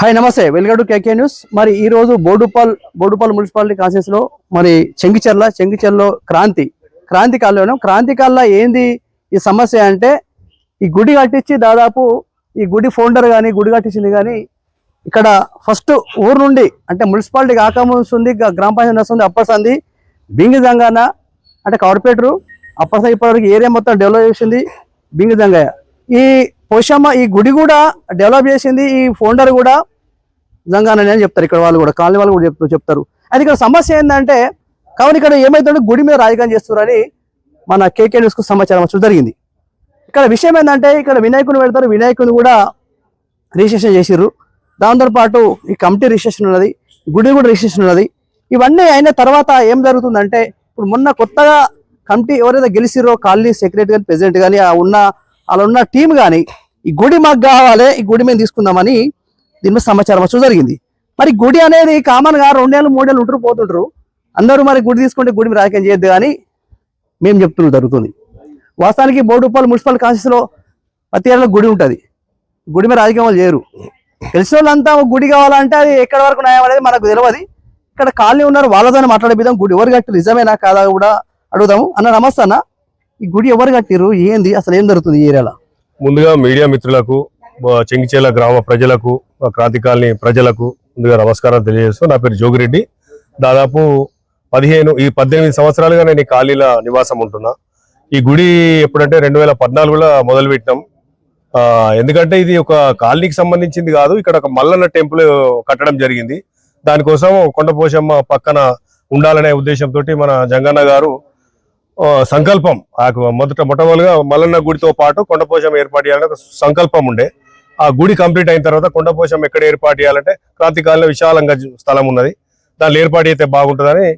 Hi నమస్తే. Welcome to KK news. మరి ఈ రోజు బోడుపాల్ బోడుపాల్ మున్సిపాలిటీ కాన్సెన్స్లో మరి చెంగిచెర్ల చెంగిచెర్లో క్రాంతి క్రాంతి కాలంలో క్రాంతి కాలంలో ఏంది ఈ సమస్య అంటే ఈ గుడి కట్టించి దాదాపు ఈ గుడి ఫౌండర్ కానీ గుడి కట్టించింది కానీ ఇక్కడ ఫస్ట్ ఊరు నుండి అంటే మున్సిపాలిటీ ఉంది గ్రామ పంచాయతీ వస్తుంది అప్పసంది బింగి జంగాన అంటే కవడపేటరు అప్పసంది ఇప్పటివరకు ఏరియా మొత్తం డెవలప్ చేసింది బింగి జంగయ్య. ఈ పోషమ్మ ఈ గుడి కూడా డెవలప్ చేసింది ఈ ఫౌండర్ కూడా జంగానని అని చెప్తారు ఇక్కడ వాళ్ళు కూడా కాలనీ వాళ్ళు కూడా చెప్తూ చెప్తారు. అది ఇక్కడ సమస్య ఏంటంటే కావున ఇక్కడ ఏమైతుందో గుడి మీద రాజకీయం చేస్తున్నారని మన కేకే న్యూస్కు సమాచారం వచ్చి జరిగింది. ఇక్కడ విషయం ఏంటంటే ఇక్కడ వినాయకుని పెడతారు వినాయకుని కూడా రిజిస్ట్రేషన్ చేసిర్రు. దాంతో పాటు ఈ కమిటీ రిజిస్ట్రేషన్ ఉన్నది గుడి కూడా రిజిస్ట్రేషన్ ఉన్నది. ఇవన్నీ అయిన తర్వాత ఏం జరుగుతుందంటే ఇప్పుడు మొన్న కొత్తగా కమిటీ ఎవరైతే గెలిచిరో కాలనీ సెక్రటరీ కానీ ప్రెసిడెంట్ కానీ ఉన్న అలా ఉన్న టీం కానీ ఈ గుడి మాకు కావాలి ఈ గుడి మేము తీసుకుందామని దీని మీద సమాచారం వచ్చడం జరిగింది. మరి గుడి అనేది కామన్గా రెండేళ్ళు మూడేళ్ళు ఉంటారు పోతుంటారు అందరూ మరి గుడి తీసుకుంటే గుడి మీద రాజకీయం చేయొద్దు కానీ మేము చెప్తున్నాం జరుగుతుంది. వాస్తవానికి బోడుపల్లి మున్సిపల్ కాన్స్టిట్యూన్సీలో ప్రతి ఏళ్ళలో గుడి ఉంటుంది. గుడి మీద రాజకీయం వాళ్ళు చేయరు. తెలిసిన వాళ్ళంతా గుడి కావాలంటే అది ఎక్కడి వరకు న్యాయం అనేది మనకు తెలియదు ఇక్కడ కాలనీ ఉన్నారు వాళ్ళతోనే మాట్లాడే గుడి ఎవరు కట్టి నిజమేనా కాదా కూడా అడుగుదాము. అన్న నమస్తే అన్న ఈ గుడి ఎవరు కట్టిరు ఏంది అసలు ఏం జరుగుతుంది ఈ ఏరియాలో? ముందుగా మీడియా మిత్రులకు చెంగిచేల గ్రామ ప్రజలకు క్రాంతి కాలనీ ప్రజలకు ముందుగా నమస్కారం తెలియజేస్తూ నా పేరు జోగిరెడ్డి. దాదాపు పదిహేను ఈ పద్దెనిమిది సంవత్సరాలుగా నేను ఈ ఖాళీల నివాసం ఉంటున్నా. ఈ గుడి ఎప్పుడంటే రెండు వేల పద్నాలుగులో మొదలుపెట్టినాం. ఎందుకంటే ఇది ఒక కాలనీకి సంబంధించింది కాదు ఇక్కడ ఒక మల్లన్న టెంపుల్ కట్టడం జరిగింది. దానికోసం కొండపోశమ్మ పక్కన ఉండాలనే ఉద్దేశంతో మన జంగన్న గారు సంకల్పం మొదట మొట్టమొదటిగా మల్లన్న గుడితో పాటు కొండపోశం ఏర్పాటు చేయాలని ఒక సంకల్పం ఉండే. ఆ గుడి కంప్లీట్ అయిన తర్వాత కొండపోశం ఎక్కడ ఏర్పాటు చేయాలంటే క్రాంతి విశాలంగా స్థలం ఉన్నది. దాంట్లో ఏర్పాటు అయితే బాగుంటుందని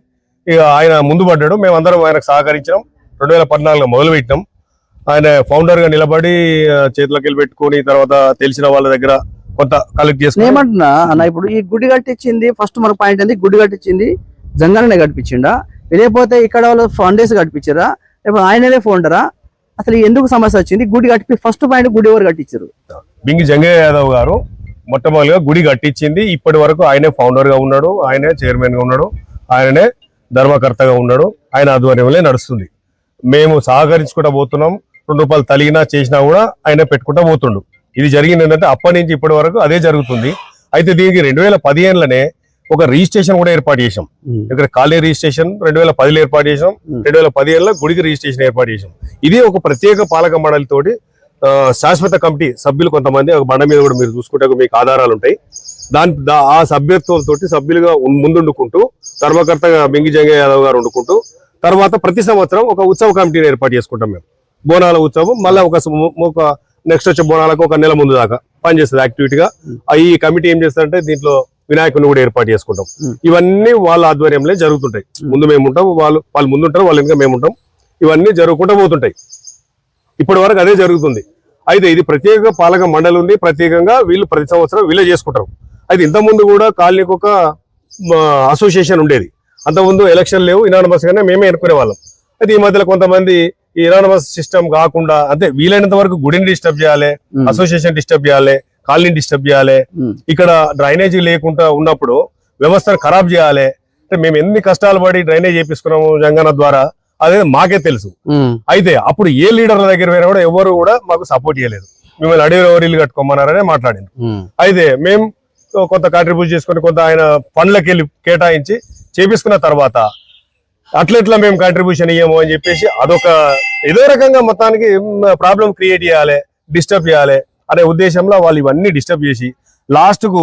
ఇక ఆయన ముందు పడ్డాడు. మేమందరం ఆయనకు సహకరించడం రెండు వేల పద్నాలుగులో మొదలుపెట్టినాం. ఆయన ఫౌండర్గా నిలబడి ఆ, చేతులకి వెళ్ళి పెట్టుకొని తర్వాత తెలిసిన వాళ్ళ దగ్గర కొంత కలెక్ట్ చేసుకుని ఏమంటున్నా అన్న ఇప్పుడు ఈ గుడి కట్టించింది ఫస్ట్ మన పాయింట్ ఏంది గుడి కట్టించింది జంగారనే కట్టించిండా? లేకపోతే ఇక్కడ వాళ్ళు ఫండేస్ కట్టించారా? లేకపోతే ఆయననే ఫౌండరా అసలు ఎందుకు సమస్య వచ్చింది? గుడి కట్టి ఫస్ట్ పాయింట్ గుడి ఎవరు కట్టించారు? బింగి జంగయ్య యాదవ్ గారు మొట్టమొదటిగా గుడి కట్టించింది. ఇప్పటి వరకు ఆయనే ఫౌండర్గా ఉన్నాడు ఆయనే చైర్మన్గా ఉన్నాడు ఆయననే ధర్మకర్తగా ఉన్నాడు ఆయన ఆధ్వర్యంలో నడుస్తుంది. మేము సహకరించుకుంటా పోతున్నాం రెండు రూపాయలు తలిగినా చేసినా కూడా ఆయన పెట్టుకుంటా పోతుండు. ఇది జరిగింది ఏంటంటే అప్పటి నుంచి ఇప్పటి వరకు అదే జరుగుతుంది. అయితే దీనికి రెండు వేల పదిహేనులోనే ఒక రిజిస్ట్రేషన్ కూడా ఏర్పాటు చేసాం ఇక్కడ కాలనీ రిజిస్ట్రేషన్ రెండు వేల పదిలో ఏర్పాటు చేసాం. రెండు వేల పదిహేనులో గుడికి రిజిస్ట్రేషన్ ఏర్పాటు చేసాం ఇది ఒక ప్రత్యేక పాలక మండలి తోటి ఆ, శాశ్వత కమిటీ సభ్యులు కొంతమంది ఒక బండ మీద కూడా మీరు చూసుకుంటే మీకు ఆధారాలు ఉంటాయి. దాని ఆ సభ్యత్వంతో సభ్యులుగా ముందుండుకుంటూ ధర్మకర్తగా బింగి జంగయ్య యాదవ్ గారు వండుకుంటూ తర్వాత ప్రతి సంవత్సరం ఒక ఉత్సవ కమిటీని ఏర్పాటు చేసుకుంటాం మేము. బోనాల ఉత్సవం మళ్ళీ ఒక ఒక నెక్స్ట్ వచ్చే బోనాలకు ఒక నెల ముందు దాకా పనిచేస్తుంది యాక్టివిటీగా. ఈ కమిటీ ఏం చేస్తుందంటే దీంట్లో వినాయకుని కూడా ఏర్పాటు చేసుకుంటాం. ఇవన్నీ వాళ్ళ ఆధ్వర్యంలో జరుగుతుంటాయి. ముందు మేము ఉంటాం వాళ్ళు వాళ్ళు ముందు ఉంటారు వాళ్ళు ఇంకా మేము ఉంటాం ఇవన్నీ జరుగుకుంటూ పోతుంటాయి. ఇప్పటి వరకు అదే జరుగుతుంది. అయితే ఇది ప్రత్యేక పాలక మండలి ఉంది. ప్రత్యేకంగా వీళ్ళు ప్రతి సంవత్సరం వీళ్ళే చేసుకుంటారు. అయితే ఇంత ముందు కూడా కాలనీకి ఒక అసోసియేషన్ ఉండేది. అంతకుముందు ఎలక్షన్ లేవు ఇనానమస్ గానే మేమే ఎన్నుకునే వాళ్ళం. అయితే ఈ మధ్యలో కొంతమంది ఈ ఇనానమస్ సిస్టమ్ కాకుండా అంటే వీలైనంత వరకు గుడిని డిస్టర్బ్ చేయాలి అసోసియేషన్ డిస్టర్బ్ చేయాలి కాలనీ డిస్టర్బ్ చేయాలి. ఇక్కడ డ్రైనేజీ లేకుండా ఉన్నప్పుడు వ్యవస్థను ఖరాబ్ చేయాలి. అంటే మేము ఎన్ని కష్టాలు పడి డ్రైనేజ్ చేపించుకున్నాము జంగన ద్వారా అదే మాకే తెలుసు. అయితే అప్పుడు ఏ లీడర్ల దగ్గర పోయినా కూడా ఎవరు కూడా మాకు సపోర్ట్ చేయలేదు. మిమ్మల్ని అడవి ఎవరు ఇల్లు కట్టుకోమన్నారనే మాట్లాడింది. అయితే మేము కొంత కాంట్రిబ్యూట్ చేసుకొని కొంత ఆయన ఫండ్లకి వెళ్ళి కేటాయించి చేపించుకున్న తర్వాత అట్లెట్లా మేము కాంట్రిబ్యూషన్ ఇయ్యము అని చెప్పేసి అదొక ఏదో రకంగా మొత్తానికి ప్రాబ్లం క్రియేట్ చేయాలి డిస్టర్బ్ చేయాలి. అనే ఉద్దేశంలో వాళ్ళు ఇవన్నీ డిస్టర్బ్ చేసి లాస్ట్కు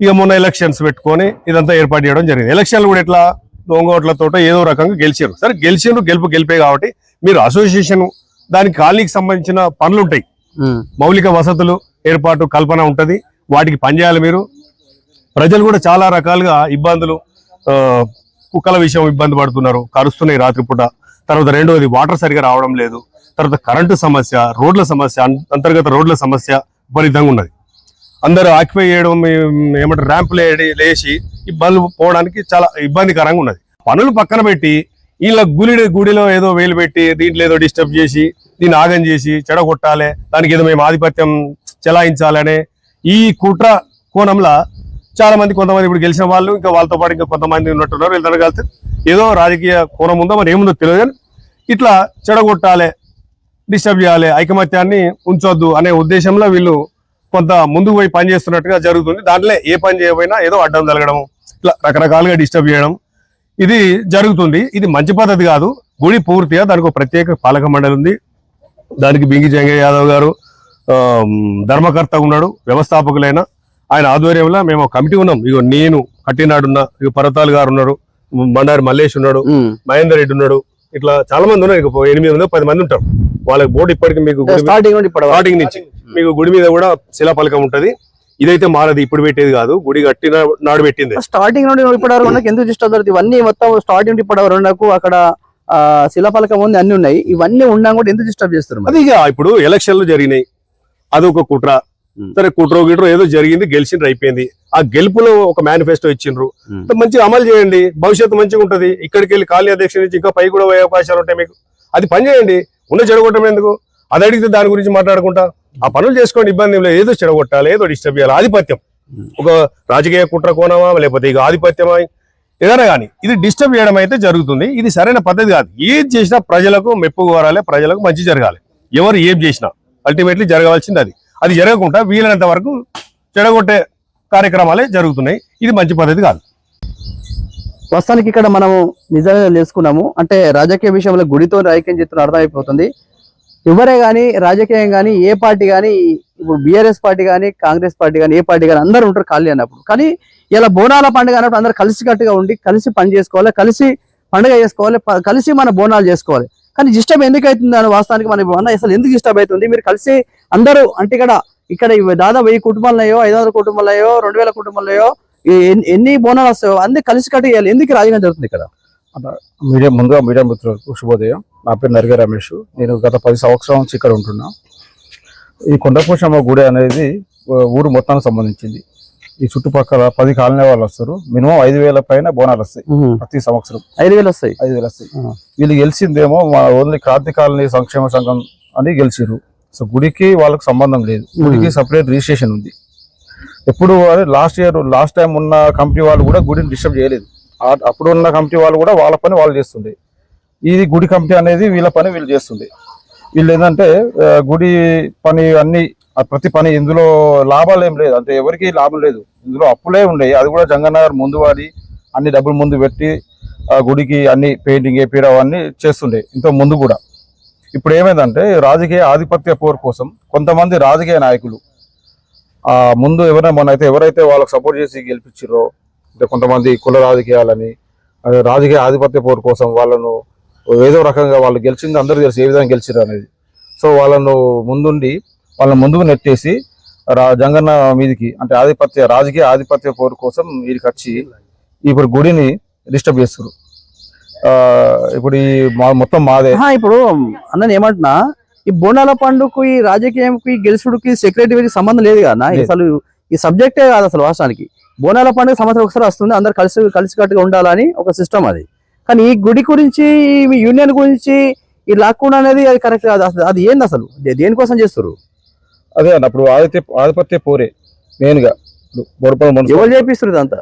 ఇక మొన్న ఎలక్షన్స్ పెట్టుకొని ఇదంతా ఏర్పాటు చేయడం జరిగింది. ఎలక్షన్లు కూడా ఎట్లా దొంగ ఓట్లతో ఏదో రకంగా గెలిచారు. సరే గెలిచిండ్రు గెలుపు గెలిపే కాబట్టి మీరు అసోసియేషన్ దానికి కాలనీకి సంబంధించిన పనులు ఉంటాయి మౌలిక వసతులు ఏర్పాటు కల్పన ఉంటది. వాటికి పనిచేయాలి మీరు. ప్రజలు కూడా చాలా రకాలుగా ఇబ్బందులు కుక్కల విషయం ఇబ్బంది పడుతున్నారు. కరుస్తున్నాయి రాత్రిపూట. తర్వాత రెండోది వాటర్ సరిగా రావడం లేదు. తర్వాత కరెంటు సమస్య రోడ్ల సమస్య అంతర్గత రోడ్ల సమస్య విపరీతంగా ఉన్నది. అందరూ ఆక్యుపై చేయడం ఏమంటారు ర్యాంపులు లేచి ఇబ్బందులు పోవడానికి చాలా ఇబ్బందికరంగా ఉన్నది. పనులు పక్కన పెట్టి వీళ్ళ గుడి గుడిలో ఏదో వేలు పెట్టి దీంట్లో ఏదో డిస్టర్బ్ చేసి దీన్ని ఆగం చేసి చెడగొట్టాలి దానికి ఏదో మేము ఆధిపత్యం చెలాయించాలనే ఈ కుట్ర కోణంలో చాలా మంది కొంతమంది ఇప్పుడు గెలిచిన వాళ్ళు ఇంకా వాళ్ళతో పాటు ఇంకా కొంతమంది ఉన్నట్టున్నారు. వీళ్ళందరూ కలిసి ఏదో రాజకీయ కోణం ఉందో మరి ఏముందో తెలియదు ఇట్లా చెడగొట్టాలి డిస్టర్బ్ చేయాలి ఐకమత్యాన్ని ఉంచొద్దు అనే ఉద్దేశంలో వీళ్ళు కొంత ముందుకు పోయి పని చేస్తున్నట్టుగా జరుగుతుంది. దాంట్లో ఏ పని చేయకపోయినా ఏదో అడ్డం తగలడం ఇట్లా రకరకాలుగా డిస్టర్బ్ చేయడం ఇది జరుగుతుంది. ఇది మంచి పద్ధతి కాదు. గుడి పూర్తిగా దానికి ఒక ప్రత్యేక పాలక మండలి ఉంది. దానికి బింగి జంగయ్య యాదవ్ గారు ధర్మకర్త ఉన్నాడు వ్యవస్థాపకులైన. ఆయన ఆధ్వర్యంలో మేము కమిటీ ఉన్నాం. ఇగో నేను కట్టినాడున్నా ఇగో పర్వతాలు గారు ఉన్నారు. బండారి మల్లేష్ ఉన్నాడు. మహేందర్ రెడ్డి ఉన్నాడు. ఇట్లా చాలా మంది ఉన్నారు. ఇక ఎనిమిది మంది పది మంది ఉంటారు. వాళ్ళకి బోర్డు ఇప్పటికి మీకు స్టార్టింగ్ నుంచి. మీకు గుడి మీద కూడా శిలాఫలకం ఉంటది. ఇదైతే మారది ఇప్పుడు పెట్టేది కాదు. గుడి కట్టిన నాడు పెట్టింది. స్టార్టింగ్ నుండి ఇప్పటి వరకు నాకు ఎందుకు డిస్టర్బ్ జరుగుతుంది ఇవన్నీ మొత్తం స్టార్టింగ్ నుండి ఇప్పటి వరకు నాకు అక్కడ ఆ, శిలాఫలకం ఉంది అన్ని ఉన్నాయి. ఇవన్నీ ఉన్నా కూడా ఎందుకు డిస్టర్బ్ చేస్తారు మరి? అది ఇప్పుడు ఎలక్షన్లు జరిగినాయి. అది ఒక కుట్ర. ఉమ్. సరే కుట్రో గిట్రో ఏదో జరిగింది గెలిచిండ్రు అయిపోయింది. ఆ గెలుపులో ఒక మేనిఫెస్టో ఇచ్చిండ్రు. ఉమ్. మంచిగా అమలు చేయండి. భవిష్యత్తు మంచిగా ఉంటది. ఇక్కడికి వెళ్ళి ఖాళీ అధ్యక్షుడి నుంచి ఇంకా పై కూడా పోయే అవకాశాలు ఉంటాయి మీకు. అది పని చేయండి. ఉన్న చెడగొట్టడం ఎందుకు? అది అడిగితే దాని గురించి మాట్లాడుకుంటా. ఆ పనులు చేసుకోండి ఇబ్బంది లేదు. ఏదో చెడగొట్టాలి ఏదో డిస్టర్బ్ చేయాలి. ఆధిపత్యం. ఒక రాజకీయ కుట్ర కోణమా లేకపోతే ఇక ఆధిపత్యమా? ఏదైనా కానీ ఇది డిస్టర్బ్ చేయడం అయితే జరుగుతుంది. ఇది సరైన పద్ధతి కాదు. ఏది చేసినా ప్రజలకు మెప్పు కోరాలి ప్రజలకు మంచి జరగాలి. ఎవరు ఏం చేసినా అల్టిమేట్లీ జరగాల్సింది అది. అది జరగకుండా వీలైనంత వరకు చెడగొట్టే కార్యక్రమాలే జరుగుతున్నాయి. ఇది మంచి పద్ధతి కాదు. ప్రస్తుతానికి ఇక్కడ మనము నిజంగా తెలుసుకున్నాము అంటే రాజకీయ విషయంలో గుడితో రాజకీయం చేస్తున్న అర్థమైపోతుంది. ఎవరే కానీ రాజకీయం కానీ ఏ పార్టీ కానీ ఇప్పుడు బీఆర్ఎస్ పార్టీ కానీ కాంగ్రెస్ పార్టీ కానీ ఏ పార్టీ కానీ అందరూ ఉంటారు ఖాళీ అన్నప్పుడు. కానీ ఇలా బోనాల పండుగ అన్నప్పుడు అందరూ కలిసికట్టుగా ఉండి కలిసి పని చేసుకోవాలి కలిసి పండుగ చేసుకోవాలి కలిసి మన బోనాలు చేసుకోవాలి. కానీ డిస్టర్బ్ ఎందుకు అవుతుంది అని వాస్తవానికి మనం అన్న అసలు ఎందుకు డిస్టర్బ్ అవుతుంది? మీరు కలిసి అందరూ అంటే ఇక్కడ ఇక్కడ దాదాపు వెయ్యి కుటుంబాలయో ఐదు వందల కుటుంబాలయో రెండు వేల కుటుంబాలయో ఎన్ని- బోనాలు వస్తాయో అన్ని కలిసి కట్టి చేయాలి ఎందుకు రాజకీయం జరుగుతుంది ఇక్కడ? మీడియా ముందుగా మీడియా మిత్రులకు శుభోదయం. నా పేరు నరిగ రమేష్. నేను గత పది సంవత్సరాల నుంచి ఇక్కడ ఉంటున్నా. ఈ కొండపోషమ్మ గుడి అనేది ఊరు మొత్తానికి సంబంధించింది. ఈ చుట్టుపక్కల పది కాలనీ వాళ్ళు వస్తారు. మినిమం ఐదు వేల పైన బోనాలు వస్తాయి ప్రతి సంవత్సరం. ఐదు వేలు వస్తాయి? ఐదు వేలు వస్తాయి. వీళ్ళు గెలిచిందేమో మా ఓన్లీ క్రాంతి కాలనీ సంక్షేమ సంఘం అని గెలిచిర్రు. సో గుడికి వాళ్ళకి సంబంధం లేదు. గుడికి సపరేట్ రిజిస్ట్రేషన్ ఉంది. ఎప్పుడు లాస్ట్ ఇయర్ లాస్ట్ టైం ఉన్న కంపెనీ వాళ్ళు కూడా గుడిని డిస్టర్బ్ చేయలేదు. అప్పుడు ఉన్న కంపెనీ వాళ్ళు కూడా వాళ్ళ పని వాళ్ళు చేస్తుండే. ఇది గుడి కంపెనీ అనేది వీళ్ళ పని వీళ్ళు చేస్తుండే. వీళ్ళు ఏంటంటే గుడి పని అన్ని ప్రతి పని ఇందులో లాభాలు ఏం లేదు. అంటే ఎవరికి లాభం లేదు. ఇందులో అప్పులే ఉండేవి అది కూడా జంగన్నగర్ ముందు వాడి అన్ని డబ్బులు ముందు పెట్టి ఆ గుడికి అన్ని పెయింటింగ్ వేపించడం అవన్నీ చేస్తుండే. ఇంత ముందు కూడా. ఇప్పుడు ఏమైందంటే రాజకీయ ఆధిపత్య పోరు కోసం కొంతమంది రాజకీయ నాయకులు ముందు ఎవరైనా మన అయితే ఎవరైతే వాళ్ళకి సపోర్ట్ చేసి గెలిపించారో అంటే కొంతమంది కుల రాజకీయాలని రాజకీయ ఆధిపత్య పోరు కోసం వాళ్ళను ఏదో రకంగా వాళ్ళు గెలిచింది అందరూ తెలిసి ఏ విధంగా గెలిచారు అనేది. సో వాళ్ళను ముందుండి వాళ్ళని ముందుకు నెట్టేసి రా జంగన్న మీదికి అంటే ఆధిపత్య రాజకీయ ఆధిపత్య పోరు కోసం వీరికి వచ్చి ఇప్పుడు గుడిని డిస్టర్బ్ చేస్తారు ఇప్పుడు ఈ మా మొత్తం మాదే. ఇప్పుడు అన్న ఏమంటున్నా ఈ బోనాల పండుగకు ఈ రాజకీయంకి ఈ గెలుసుడికి సెక్రటరీకి సంబంధం లేదు కదా. అసలు ఈ సబ్జెక్టే కాదు అసలు వాస్తవానికి. బోనాల పండుగ సంవత్సరం ఒకసారి వస్తుంది అందరు కలిసి కలిసికట్టుగా ఉండాలని ఒక సిస్టమ్ అది. కానీ ఈ గుడి గురించి ఈ యూనియన్ గురించి ఈ లాక్కుండా అనేది అది కరెక్ట్ కాదు. అసలు అది ఏంది అసలు? దేనికోసం చేస్తారు అదే అన్న ఇప్పుడు ఆదిత్య ఆధిపత్య పోరే మెయిన్గా ఇప్పుడు బోడుపల్లి మున్సిపల్ ఎవరు చేపిస్తారు ఇదంతా?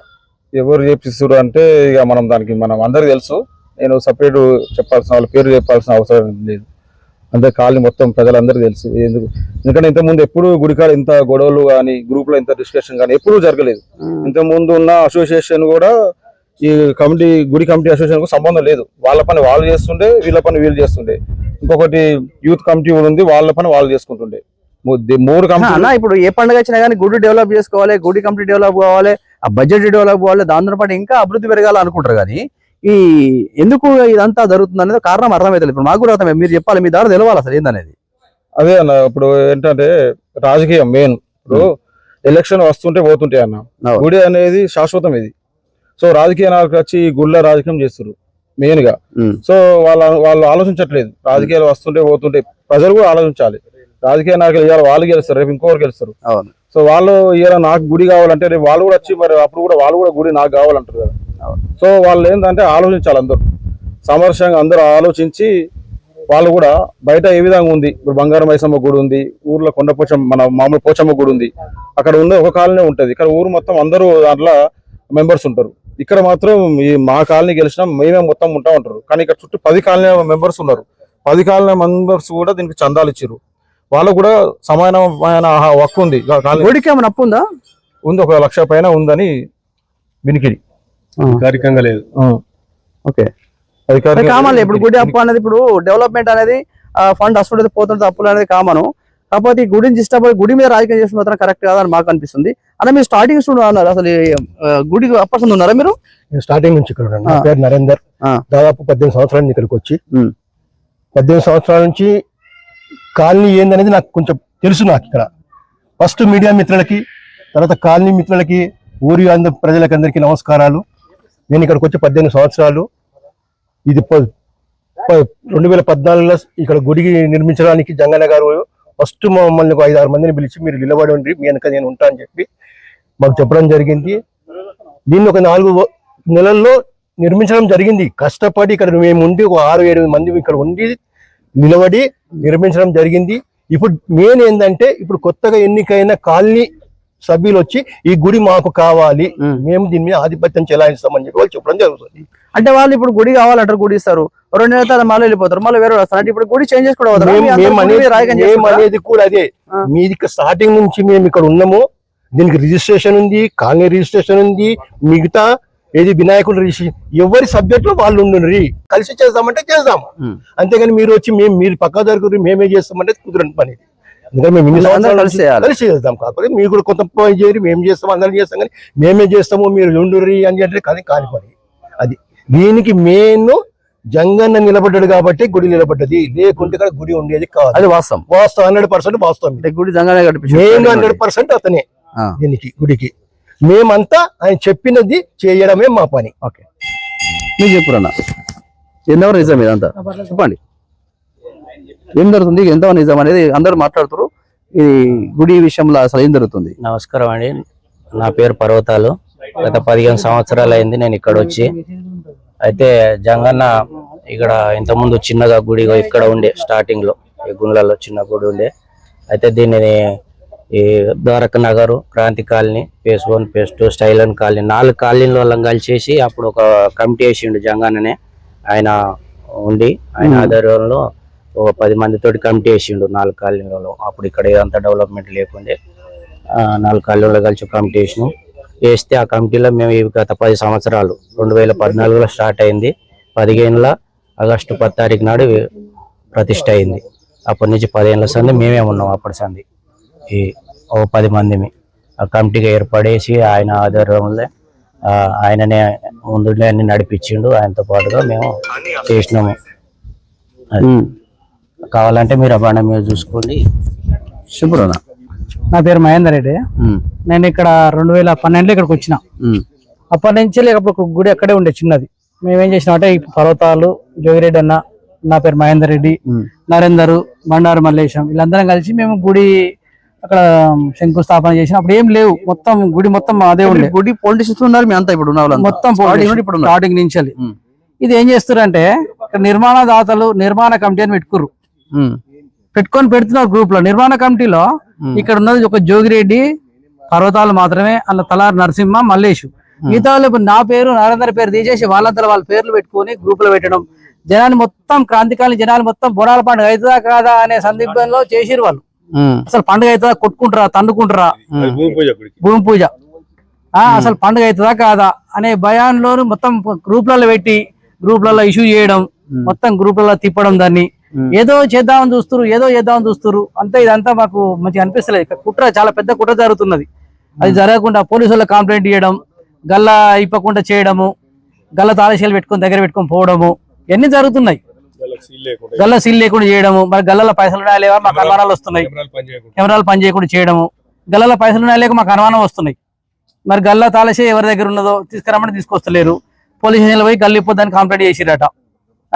ఎవరు చేపిస్తారు అంటే ఇక మనం దానికి మనం అందరికి తెలుసు. నేను సపరేట్ చెప్పాల్సిన వాళ్ళ పేరు చెప్పాల్సిన అవసరం లేదు. అందరి కాలనీ మొత్తం ప్రజలందరికీ తెలుసు. ఎందుకు? ఎందుకంటే ఇంతకుముందు ఎప్పుడు గుడికాడ ఇంత గొడవలు కానీ గ్రూప్లో ఇంత డిస్కషన్ కానీ ఎప్పుడూ జరగలేదు. ఇంతకుముందు ఉన్న అసోసియేషన్ కూడా ఈ కమిటీ గుడి కమిటీ అసోసియేషన్ సంబంధం లేదు. వాళ్ళ పని వాళ్ళు చేస్తుండే వీళ్ళ పని వీళ్ళు చేస్తుండే. ఇంకొకటి యూత్ కమిటీ ఉంది వాళ్ళ పని వాళ్ళు చేసుకుంటుండే. మూడు కమిటీ ఇప్పుడు ఏ పండుగ వచ్చినా కానీ గుడి డెవలప్ చేసుకోవాలి గుడి కంప్లీట్ డెవలప్ కావాలి ఆ బడ్జెట్ డెవలప్ కావాలి దాంతో పాటు ఇంకా అభివృద్ధి పెరగాలి అనుకుంటారు కానీ ఈ ఎందుకు ఇదంతా జరుగుతుంది అనేది కారణం అర్థమవుతుంది ఇప్పుడు మాకు కూడా అర్థమే మీరు చెప్పాలి మీ ద్వారా తెలవాలి అసలు ఏందనేది? అదే అన్న ఇప్పుడు ఏంటంటే రాజకీయం మెయిన్ ఇప్పుడు ఎలక్షన్ వస్తుంటే పోతుంటే అన్న. గుడి అనేది శాశ్వతం ఇది. సో రాజకీయ నాయకులు వచ్చి ఈ గుళ్ళ రాజకీయం చేస్తారు మెయిన్గా. ఉమ్. సో వాళ్ళ వాళ్ళు ఆలోచించట్లేదు. రాజకీయాలు వస్తుంటే పోతుంటే ప్రజలు కూడా ఆలోచించాలి. రాజకీయ నాయకులు ఇవాళ వాళ్ళు గెలుస్తారు రేపు ఇంకొకరు గెలుస్తారు. సో వాళ్ళు ఇవాళ నాకు గుడి కావాలంటే రేపు వాళ్ళు కూడా వచ్చి మరి అప్పుడు కూడా వాళ్ళు కూడా గుడి నాకు కావాలంటారు కదా. సో వాళ్ళు ఏంటంటే ఆలోచించాలి అందరూ. సమర్శంగా అందరూ ఆలోచించి వాళ్ళు కూడా బయట ఏ విధంగా ఉంది? ఇప్పుడు బంగారం మైసమ్మ గుడి ఉంది ఊర్లో కొండ పోచమ్మ మన మామూలు పోచమ్మ గుడి ఉంది. అక్కడ ఉన్న ఒక కాలనీ ఉంటది. ఇక్కడ ఊరు మొత్తం అందరూ దాంట్లో మెంబర్స్ ఉంటారు. ఇక్కడ మాత్రం ఈ మా కాలనీ గెలిచినా మేమే మొత్తం ఉంటా ఉంటారు. కానీ ఇక్కడ చుట్టూ పది కాలనీ మెంబర్స్ ఉన్నారు. పది కాలనీ మెంబర్స్ కూడా దీనికి చందాలు ఇచ్చారు వాళ్ళకు కూడా సమానమైన హక్కు ఉంది. గుడికి ఏమైనా అప్పు ఉందా? ఉంది. ఒక లక్ష పైన ఉందని వినికిడి. అధికారికంగా లేదు. ఓకే. కామన్ ఇప్పుడు గుడి. అప్పు అనేది ఇప్పుడు డెవలప్మెంట్ అనేది ఫండ్ అసలు పోతుంటే అప్పులు అనేది కామను. కాకపోతే ఈ గుడిని ఇష్టపడి గుడి మీద రాజకీయం చేసిన మాత్రం కరెక్ట్ కాదని మాకు అనిపిస్తుంది. అలా మీరు స్టార్టింగ్ స్టూడెంట్ అన్నారు అసలు గుడికి అప్పసం ఉన్నారా మీరు? స్టార్టింగ్ నుంచి ఇక్కడ నా. పేరు నరేందర్. దాదాపు పద్దెనిమిది సంవత్సరాల నుంచి ఇక్కడికి వచ్చి. పద్దెనిమిది సంవత్సరాల నుంచి కాలనీ ఏందనేది నాకు కొంచెం తెలుసు నాకు ఇక్కడ. ఫస్ట్ మీడియా మిత్రులకి తర్వాత కాలనీ మిత్రులకి ఊరి అంద ప్రజలకి అందరికీ నమస్కారాలు. నేను ఇక్కడికి వచ్చి పద్దెనిమిది సంవత్సరాలు. ఇది రెండు వేల పద్నాలుగులో ఇక్కడ గుడి నిర్మించడానికి జంగన్న గారు ఫస్ట్ మమ్మల్ని ఒక ఐదు ఆరు మందిని పిలిచి మీరు నిలబడి ఉండి మీ వెనక నేను ఉంటా అని చెప్పి మాకు చెప్పడం జరిగింది. దీన్ని ఒక నాలుగు నెలల్లో నిర్మించడం జరిగింది. కష్టపడి ఇక్కడ మేము ఉండి ఒక ఆరు ఏడు మంది ఇక్కడ ఉండి నిలబడి నిర్మించడం జరిగింది. ఇప్పుడు మెయిన్ ఏంటంటే ఇప్పుడు కొత్తగా ఎన్నికైన కాలనీ సభ్యులు వచ్చి ఈ గుడి మాకు కావాలి. మేము దీని మీద ఆధిపత్యం చెలాయిస్తామని చెప్పి వాళ్ళు చెప్పడం జరుగుతుంది. అంటే వాళ్ళు ఇప్పుడు గుడి కావాలంటారు గుడి ఇస్తారు. రెండు నెలల తర్వాత మళ్ళీ వెళ్ళిపోతారు మళ్ళీ వేరే వస్తారు. అంటే ఇప్పుడు గుడి చేంజ్ చేసుకోవడం అనేది కూడా అదే. మీది స్టార్టింగ్ నుంచి మేము ఇక్కడ ఉన్నాము. దీనికి రిజిస్ట్రేషన్ ఉంది కాలనీ రిజిస్ట్రేషన్ ఉంది. మిగతా ఏది వినాయకుడు రిజిస్ట్రేషన్ ఎవరి సబ్జెక్ట్లో వాళ్ళు ఉండండి కలిసి చేద్దామంటే చేద్దాము. అంతేగాని మీరు వచ్చి మేము మీరు పక్క జరుగురు మేమే చేస్తామంటే కుదరని పని ఎందుకంటే మేము ఇన్ని కలిసి. కలిసి చేద్దాం కాకపోతే మీరు కూడా కొంత పని చేయరు మేము చేస్తాం అందరం చేస్తాం కానీ మేమే చేస్తాము మీరు ఉండుర్రి అని అంటే కాదు కాని పని. అది దీనికి మెయిన్ జంగన్న నిలబడ్డాడు కాబట్టి గుడి నిలబడ్డది. లేకుంటే ఇక్కడ గుడి ఉండేది కాదు. అది వాస్తవం. వాస్తవం హండ్రెడ్ పర్సెంట్ వాస్తవం గుడి జంగానే నేను హండ్రెడ్ పర్సెంట్ అతనే. దీనికి గుడికి. మేమంతా ఆయన చెప్పినది చేయడమే మా పని. ఓకే. మీరు చెప్పురన్న ఎంతవరకు నిజం ఇదంతా? చెప్పండి. ఏం జరుగుతుంది? ఎంతవరకు నిజం అనేది అందరూ మాట్లాడుతారు ఈ గుడి విషయంలో అసలు ఏం జరుగుతుంది? నమస్కారం అండి. నా పేరు పర్వతాలు. గత పదిహేను సంవత్సరాలు అయింది నేను ఇక్కడ వచ్చి. అయితే జంగన్న ఇక్కడ ఇంతకుముందు చిన్నగా గుడి ఇక్కడ ఉండే స్టార్టింగ్లో ఈ గుండ్లలో చిన్న గుడి ఉండే. అయితే దీనిని ఈ Dwaraka Nagar Kranti colony phase one phase two స్టైలన్ colony నాలుగు కాలనీల వాళ్ళం కలిసేసి అప్పుడు ఒక కమిటీ వేసిండు జంగన్ననే. ఆయన ఉండి ఆయన మ్మ్. ఆధ్వర్యంలో ఒక పది మందితోటి కమిటీ వేసిండు నాలుగు కాలనీలలో. అప్పుడు ఇక్కడ ఇదంతా డెవలప్మెంట్ లేకుండే నాలుగు కాలనీలో కలిసి కమిటీ వేసినాం. వేస్తే ఆ కమిటీలో మేము ఈ గత పది సంవత్సరాలు రెండు వేల పద్నాలుగులో స్టార్ట్ అయింది. పదిహేనుల ఆగస్టు పది తారీఖు నాడు ప్రతిష్ట అయింది. అప్పటి నుంచి పదిహేనుల సంది మేమే ఉన్నాం అప్పటి సంది. ఈ ఓ పది మందిమి. ఆ కమిటీగా ఏర్పడేసి ఆయన ఆధ్వర్యంలో ఆయననే ముందు అన్ని నడిపించిండు. ఆయనతో పాటుగా మేము చేసినాము. అది. కావాలంటే మీరు బండ మీద చూసుకోండి చెప్పురన్న నా పేరు మహేందర్ రెడ్డి. నేను ఇక్కడ రెండు వేల పన్నెండులో ఇక్కడికి వచ్చిన. అప్పటి నుంచి ఒక గుడి అక్కడే ఉండే చిన్నది మేమేం చేసినాం అంటే ఈ పర్వతాలు జోగిరెడ్డి అన్న నా పేరు మహేందర్ రెడ్డి. నరేందర్ బండారు మల్లేశం వీళ్ళందరం కలిసి మేము గుడి అక్కడ శంకుస్థాపన చేసిన అప్పుడు ఏం లేవు మొత్తం గుడి మొత్తం అదే ఉండే గుడి పొలిటిషన్స్ ఉన్నారు మీ అంతా ఇప్పుడు. మొత్తం ఇప్పుడు. స్టార్టింగ్ నుంచి. ఇది ఏం చేస్తారంటే ఇక్కడ నిర్మాణ దాతలు నిర్మాణ కమిటీ అని పెట్టుకుర్రు. పెట్టుకొని పెడుతున్నారు గ్రూప్లో. నిర్మాణ కమిటీలో. ఇక్కడ ఉన్నది ఒక జోగిరెడ్డి పర్వతాలు మాత్రమే అలా తలారి నరసింహ మల్లేషు మిగతా వాళ్ళు ఇప్పుడు నా పేరు నరేందర్ పేరు తీసేసి వాళ్ళంతా వాళ్ళ పేర్లు పెట్టుకొని గ్రూప్లో పెట్టడం. జనాన్ని మొత్తం క్రాంతికాలి జనాలు మొత్తం బొరాల పండుగ అవుతుందా కాదా అనే సందిగ్ధంలో చేసిరు వాళ్ళు. అసలు పండుగ అవుతుందా కొట్టుకుంటారా తండుకుంటారా భూమి పూజ అసలు పండుగ అవుతుందా కాదా అనే భయాన్లో మొత్తం గ్రూప్లలో పెట్టి గ్రూప్లలో ఇష్యూ చేయడం మొత్తం గ్రూప్లలో తిప్పడం దాన్ని. ఏదో చేద్దామని చూస్తున్నారు ఏదో చేద్దామని చూస్తున్నారు అంతే ఇదంతా మాకు మంచిగా అనిపిస్తలేదు. కుట్ర చాలా పెద్ద కుట్ర జరుగుతున్నది. అది జరగకుండా పోలీసులకు కంప్లైంట్ ఇవ్వడం గల్లా ఇప్పకుండా చేయడము గల్ల తాళశాలు పెట్టుకొని దగ్గర పెట్టుకొని పోవడము ఇవన్నీ జరుగుతున్నాయి. గల్ల సీల్ లేకుండా చేయడము మరి గల్లలో పైసలు లేవా? మాకు అనుమానాలు వస్తున్నాయి. కెమెరాలు పని చేయకుండా. చేయడము గల్లలో పైసలు లేక మాకు అనుమానం వస్తున్నాయి. మరి గల్లా తాళసే ఎవరి దగ్గర ఉన్నదో తీసుకురమ్మని తీసుకొస్తలేరు. పోలీస్ స్టేషన్లో పోయి గల్లు ఇప్పొద్దని కంప్లైంట్ చేసిరట.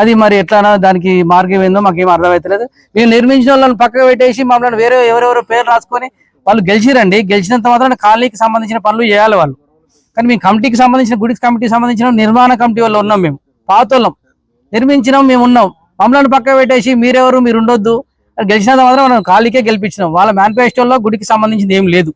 అది మరి ఎట్లా దానికి మార్గం ఏందో మాకేం అర్థమవుతలేదు మేము నిర్మించిన వాళ్ళని పక్కకు పెట్టేసి మమ్మల్ని వేరే ఎవరెవరో పేరు రాసుకొని వాళ్ళు గెలిచిరండి. గెలిచినంత మాత్రం కాలనీకి సంబంధించిన పనులు చేయాలి వాళ్ళు. కానీ మేము కమిటీకి సంబంధించిన గుడికి కమిటీకి సంబంధించిన నిర్మాణ కమిటీ వాళ్ళు ఉన్నాం మేము. పాతోళ్ళం నిర్మించినాం మేము ఉన్నాం. మమ్మల్ని పక్క పెట్టేసి మీరెవరు మీరు ఉండొద్దు గెలిచినంత మాత్రం మనం ఖాళీకే గెలిపించినాం. వాళ్ళ మేనిఫెస్టోలో గుడికి సంబంధించింది ఏం లేదు.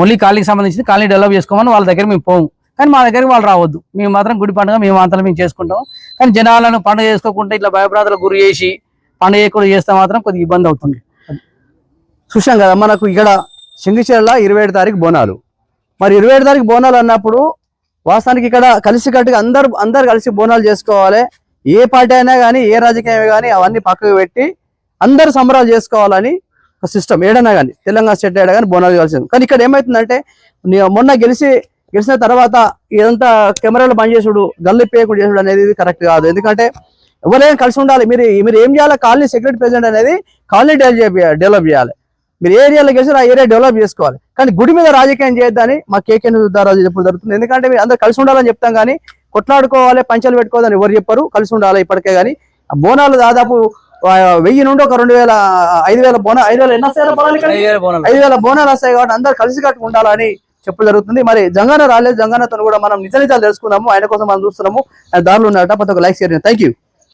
ఓన్లీ ఖాళీకి సంబంధించింది. ఖాళీ డెవలప్ చేసుకోమని వాళ్ళ దగ్గర మేము పోము. కానీ మా దగ్గరికి వాళ్ళు రావద్దు. మేము మాత్రం గుడి పండుగ మేము అంతలో మేము చేసుకుంటాం. కానీ జనాలను పండుగ చేసుకోకుండా ఇట్లా భయప్రాంతాలకు గురి చేసి పండుగ కూడా చేస్తే మాత్రం కొద్దిగా ఇబ్బంది అవుతుంది. చూసాం కదా మనకు ఇక్కడ చెంగిచెర్ల ఇరవై ఏడు తారీఖు బోనాలు. మరి ఇరవై ఏడు తారీఖు బోనాలు అన్నప్పుడు వాస్తవానికి ఇక్కడ కలిసికట్టుగా అందరు అందరు కలిసి బోనాలు చేసుకోవాలి. ఏ పార్టీ అయినా కానీ ఏ రాజకీయమే కానీ అవన్నీ పక్కకు పెట్టి అందరు సంబరాలు చేసుకోవాలని ఒక సిస్టమ్ ఏడైనా కానీ తెలంగాణ స్టేట్ ఏడా కానీ బోనాలు కలిసి కానీ ఇక్కడ ఏమవుతుందంటే మొన్న గెలిచి గెలిచిన తర్వాత ఇదంతా కెమెరాలు బంద్ చేసుడు గల్లి పేయకుండా చేసుడు అనేది కరెక్ట్ కాదు. ఎందుకంటే ఎవరైనా కలిసి ఉండాలి. మీరు మీరు ఏం చేయాలి? కాలనీ సెక్రటరీ ప్రెసిడెంట్ అనేది కాలనీ డెవలప్ డెవలప్ చేయాలి. మీరు ఏరియాలో గెలిచి ఆ ఏరియా డెవలప్ చేసుకోవాలి. కానీ గుడి మీద రాజకీయం చేయొద్దని మా కేకే ద్వారా ఎప్పుడు జరుగుతుంది. ఎందుకంటే మీరు అందరు కలిసి ఉండాలని చెప్తాం కానీ కొట్లాడుకోవాలి పంచాలు పెట్టుకోవాలని ఎవరు చెప్పరు. కలిసి ఉండాలి ఇప్పటికే కానీ. బోనాలు దాదాపు వెయ్యి నుండి ఒక రెండు వేల ఐదు వేల బోనా ఐదు వేల ఎన్ని వస్తాయో బోనాలు? ఐదు వేల బోనాలు. వస్తాయి కాబట్టి అందరు కలిసి కట్టుకు ఉండాలని చెప్పడం జరుగుతుంది. మరి జంగాన రాలేదు. జంగానతో కూడా మనం నిజ నిజాలు తెలుసుకున్నాము. ఆయన కోసం మనం చూస్తున్నాము. ఆయన దారులు ఉన్నారట ప్రతి లైక్ షేర్ థ్యాంక్ యూ